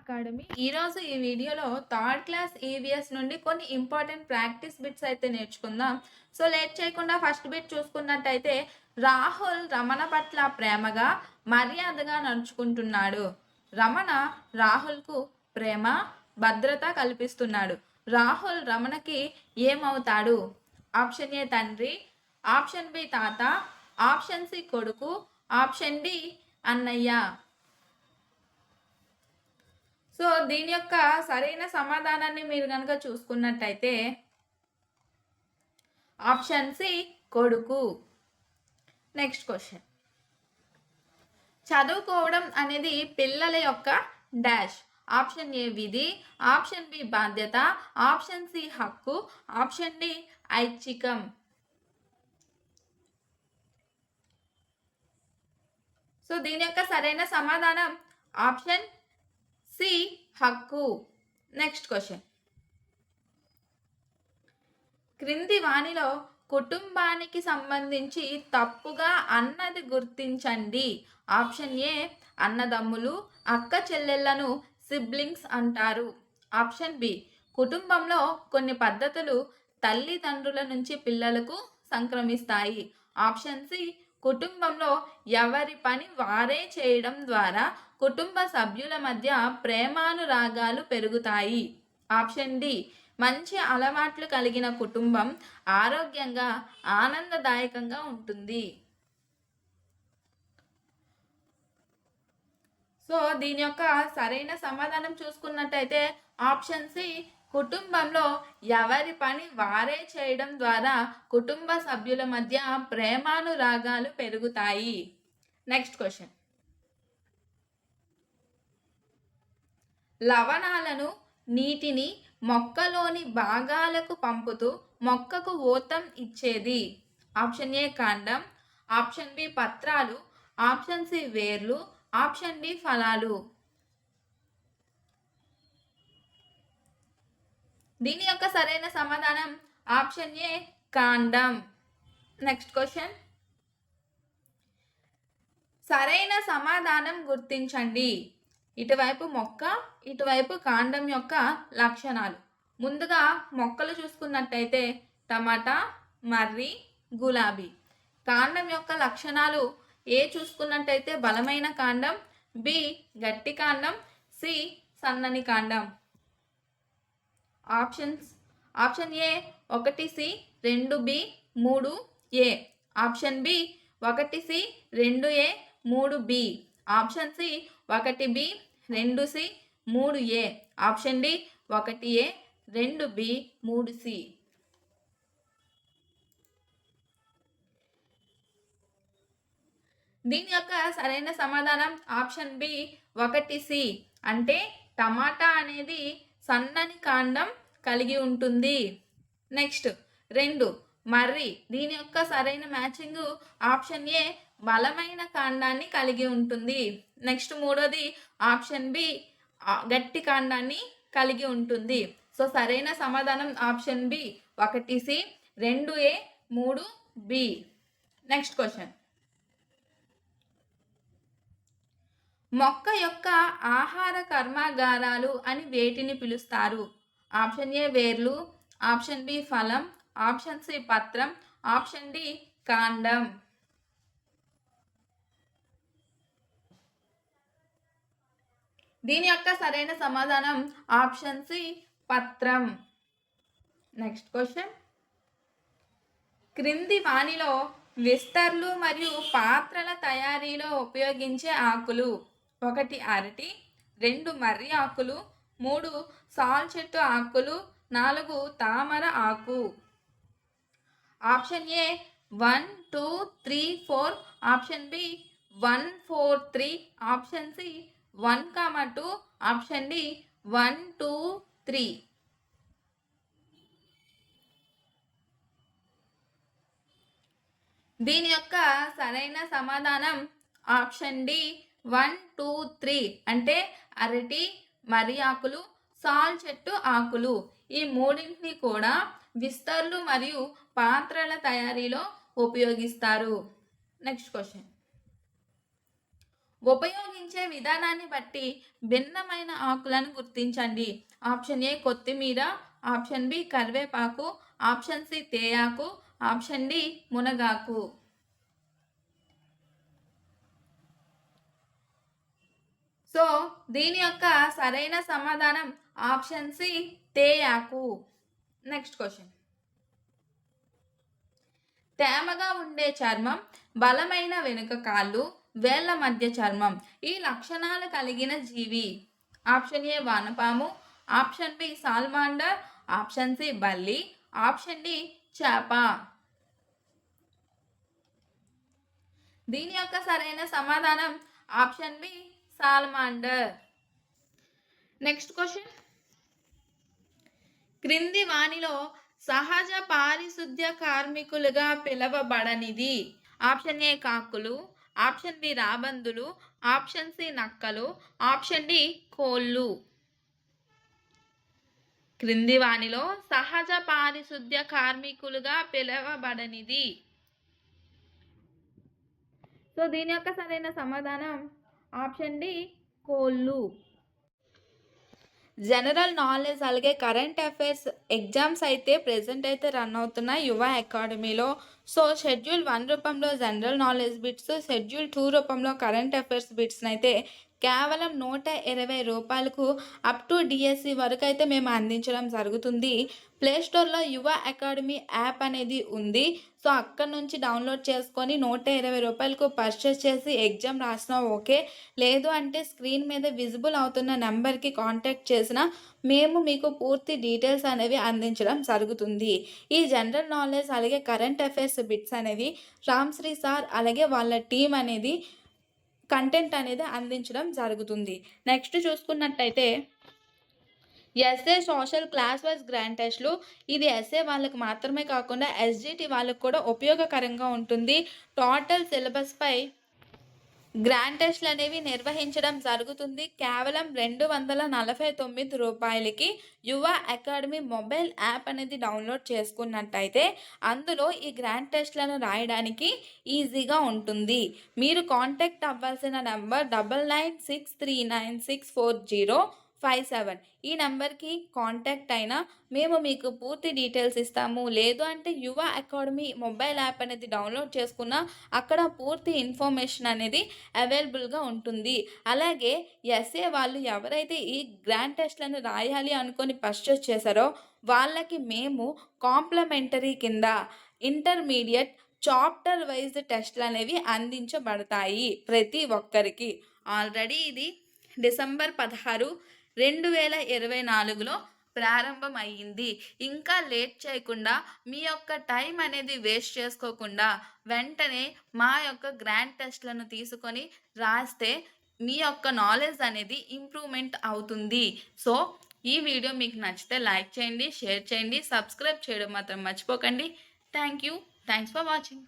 Academy. ఈరోజు ఈ వీడియోలో థర్డ్ క్లాస్ ఈవీఎస్ నుండి కొన్ని ఇంపార్టెంట్ ప్రాక్టీస్ బిట్స్ అయితే నేర్చుకుందాం. సో లేట్ చేయకుండా ఫస్ట్ బిట్ చూసుకున్నట్టయితే రాహుల్ రమణ పట్ల ప్రేమగా మర్యాదగా నడుచుకుంటున్నాడు. రమణ రాహుల్కు ప్రేమ భద్రత కల్పిస్తున్నాడు. రాహుల్ రమణకి ఏమవుతాడు? ఆప్షన్ ఏ తండ్రి ఆప్షన్ బి తాత ఆప్షన్ సి కొడుకు ఆప్షన్ డి అన్నయ్య. సో దీని యొక్క సరైన సమాధానాన్ని మీరు కనుక చూసుకున్నట్టయితే ఆప్షన్ సి కొడుకు. Next question. చదువుకోవడం అనేది పిల్లల యొక్క డాష్. ఆప్షన్ ఏ విధి ఆప్షన్ బి బాధ్యత ఆప్షన్ సి హక్కు ఆప్షన్ డి ఐచ్ఛికం. సో దీని యొక్క సరైన సమాధానం ఆప్షన్ సి హక్కు. Next question. క్రింది వాణిలో కుటుంబానికి సంబంధించి తప్పుగా అన్నది గుర్తించండి. ఆప్షన్ ఏ అన్నదమ్ములు అక్క చెల్లెళ్ళను సిబ్లింగ్స్ అంటారు. ఆప్షన్ బి కుటుంబంలో కొన్ని పద్ధతులు తల్లిదండ్రుల నుంచి పిల్లలకు సంక్రమిస్తాయి. ఆప్షన్ సి కుటుంబంలో ఎవరి పని వారే చేయడం ద్వారా కుటుంబ సభ్యుల మధ్య ప్రేమానురాగాలు పెరుగుతాయి. ఆప్షన్ డి మంచి అలవాట్లు కలిగిన కుటుంబం ఆరోగ్యంగా ఆనందదాయకంగా ఉంటుంది. సో దీని యొక్క సరైన సమాధానం చూసుకున్నట్టయితే ఆప్షన్ సి కుటుంబంలో ఎవరి పని వారే చేయడం ద్వారా కుటుంబ సభ్యుల మధ్య ప్రేమానురాగాలు పెరుగుతాయి. నెక్స్ట్ క్వశ్చన్ లవణాలను నీటిని మొక్కలోని భాగాలకు పంపుతూ మొక్కకు ఊతం ఇచ్చేది. ఆప్షన్ ఏ కాండం. ఆప్షన్ బి పత్రాలు. ఆప్షన్ సి వేర్లు. ఆప్షన్ డి ఫలాలు. దీని యొక్క సరైన సమాధానం ఆప్షన్ ఏ కాండం. నెక్స్ట్ క్వశ్చన్ సరైన సమాధానం గుర్తించండి. ఇటువైపు మొక్క ఇటువైపు కాండం యొక్క లక్షణాలు. ముందుగా మొక్కలు చూసుకున్నట్టయితే టమాటా మర్రి గులాబీ. కాండం యొక్క లక్షణాలు ఏ చూసుకున్నట్టయితే బలమైన కాండం బి గట్టి కాండం సి సన్నని కాండం. ఆప్షన్స్. ఆప్షన్ ఏ ఒకటి సి రెండు బి మూడు ఏ. ఆప్షన్ బి ఒకటి సి రెండు ఏ మూడు బి. ఆప్షన్ సి ఒకటి బి రెండు సి మూడు ఏ. ఆప్షన్ డి ఒకటి ఏ రెండు బి మూడు సి. దీని యొక్క సరైన సమాధానం ఆప్షన్ బి ఒకటి సి. అంటే టమాటా అనేది సన్నని కాండం కలిగి ఉంటుంది. నెక్స్ట్ రెండు మర్రి. దీని యొక్క సరైన మ్యాచింగ్ ఆప్షన్ ఏ బలమైన కాండాన్ని కలిగి ఉంటుంది. నెక్స్ట్ మూడోది ఆప్షన్ బి గట్టి కాండాన్ని కలిగి ఉంటుంది. సో సరైన సమాధానం ఆప్షన్ బి. ఒకటి సి రెండు ఏ మూడు బి. Next question. మొక్క యొక్క ఆహార కర్మాగారాలు అని వేటిని పిలుస్తారు? ఆప్షన్ ఏ వేర్లు ఆప్షన్ బి ఫలం ఆప్షన్ సి పత్రం ఆప్షన్ డి కాండం. దీని యొక్క సరైన సమాధానం ఆప్షన్ సి పత్రం. నెక్స్ట్ క్వశ్చన్ క్రింది వాణిలో విస్తర్లు మరియు పాత్రల తయారీలో ఉపయోగించే ఆకులు. ఒకటి అరటి రెండు మర్రి ఆకులు మూడు సాల్ చెట్టు ఆకులు నాలుగు తామర ఆకు. Option A one two three four. Option B one four three. Option C one comma two. Option D one two three. దీని యొక్క సరైన సమాధానం option D one two three. అంటే అరటి మర్రి ఆకులు సాల్ చెట్టు ఆకులు. ఈ మూడింటిని కూడా విస్తర్లు మరియు పాత్రల తయారీలో ఉపయోగిస్తారు. నెక్స్ట్ క్వశ్చన్ ఉపయోగించే విధానాన్ని బట్టి భిన్నమైన ఆకులను గుర్తించండి. ఆప్షన్ ఏ కొత్తిమీర. ఆప్షన్ బి కరివేపాకు. ఆప్షన్ సి తేయాకు. ఆప్షన్ డి మునగాకు. సో దీని యొక్క సరైన సమాధానం ఆప్షన్ సి తేయాకు నెక్స్ట్ క్వశ్చన్. తేమగా ఉండే చర్మం బలమైన వెనుక కాళ్ళు వేళ్ళ మధ్య చర్మం ఈ లక్షణాలు కలిగిన జీవి. Option A వానపాము option B salamander option C బల్లి ఆప్షన్ డి చేప. దీని యొక్క సరైన సమాధానం option B salamander. Next question. క్రింది వాణిలో సహజ పారిశుద్ధ్య కార్మికులుగా పిలవబడనిది. ఆప్షన్ ఏ కాకులు ఆప్షన్ బి రాబందులు ఆప్షన్ సి నక్కలు ఆప్షన్ డి కోళ్ళు. క్రింది వాణిలో సహజ పారిశుద్ధ్య కార్మికులుగా పిలవబడనిది. సో దీని యొక్క సరైన సమాధానం ఆప్షన్ డి కోళ్ళు. జనరల్ నాలెడ్జ్ అలాగే కరెంట్ అఫైర్స్ ఎగ్జామ్స్ అయితే ప్రెసెంట్ అయితే రన్ అవుతున్నాయి. యువ అకాడమీలో సో షెడ్యూల్ వన్ రూపంలో general knowledge bits schedule two రూపంలో కరెంట్ అఫైర్స్ బిట్స్ని అయితే కేవలం నూట ఇరవై రూపాయలకు అప్ టు డిఎస్సి వరకు అయితే మేము అందించడం జరుగుతుంది. ప్లేస్టోర్లో యువ అకాడమీ యాప్ అనేది ఉంది. సో అక్కడ నుంచి డౌన్లోడ్ చేసుకొని నూట ఇరవై రూపాయలకు పర్చేస్ చేసి ఎగ్జామ్ రాసినా ఓకే. లేదు అంటే స్క్రీన్ మీద విజిబుల్ అవుతున్న నెంబర్కి కాంటాక్ట్ చేసిన మేము మీకు పూర్తి డీటెయిల్స్ అనేవి అందించడం జరుగుతుంది. ఈ జనరల్ నాలెడ్జ్ అలాగే కరెంట్ అఫైర్స్ బిట్స్ అనేది రామ్శ్రీ సార్ అలాగే వాళ్ళ టీం అనేది కంటెంట్ అనేది అందించడం జరుగుతుంది. నెక్స్ట్ చూసుకున్నట్టయితే SA social class wise grand టెస్ట్లు. ఇది ఎస్ఏ వాళ్ళకి మాత్రమే కాకుండా ఎస్జిటి వాళ్ళకు కూడా ఉపయోగకరంగా ఉంటుంది. టోటల్ సిలబస్పై గ్రాండ్ టెస్ట్లు అనేవి నిర్వహించడం జరుగుతుంది. కేవలం రెండు వందల నలభై తొమ్మిది రూపాయలకి యువ అకాడమీ మొబైల్ యాప్ అనేది డౌన్లోడ్ చేసుకున్నట్టయితే అందులో ఈ గ్రాండ్ టెస్ట్లను రాయడానికి ఈజీగా ఉంటుంది. మీరు కాంటాక్ట్ అవ్వాల్సిన number double nine six three nine six four zero five seven. ఈ నెంబర్కి కాంటాక్ట్ అయినా మేము మీకు పూర్తి డీటెయిల్స్ ఇస్తాము. లేదు అంటే యువ అకాడమీ మొబైల్ యాప్ అనేది డౌన్లోడ్ చేసుకున్న అక్కడ పూర్తి ఇన్ఫర్మేషన్ అనేది అవైలబుల్గా ఉంటుంది. అలాగే ఎస్ఏ వాళ్ళు ఎవరైతే ఈ గ్రాండ్ టెస్ట్లను రాయాలి అనుకొని పర్చేస్ చేశారో వాళ్ళకి మేము కాంప్లిమెంటరీ కింద ఇంటర్మీడియట్ చాప్టర్ వైజ్ టెస్ట్లు అనేవి అందించబడతాయి ప్రతి ఒక్కరికి. ఆల్రెడీ ఇది డిసెంబర్ పదహారు రెండు వేల ఇరవై నాలుగులో ప్రారంభం అయ్యింది ఇంకా లేట్ చేయకుండా మీ యొక్క టైం అనేది వేస్ట్ చేసుకోకుండా వెంటనే మా యొక్క గ్రాండ్ టెస్ట్లను తీసుకొని రాస్తే మీ యొక్క నాలెడ్జ్ అనేది ఇంప్రూవ్మెంట్ అవుతుంది. సో ఈ వీడియో మీకు నచ్చితే లైక్ చేయండి షేర్ చేయండి సబ్స్క్రైబ్ చేయడం మాత్రం మర్చిపోకండి. Thank you. Thanks for watching.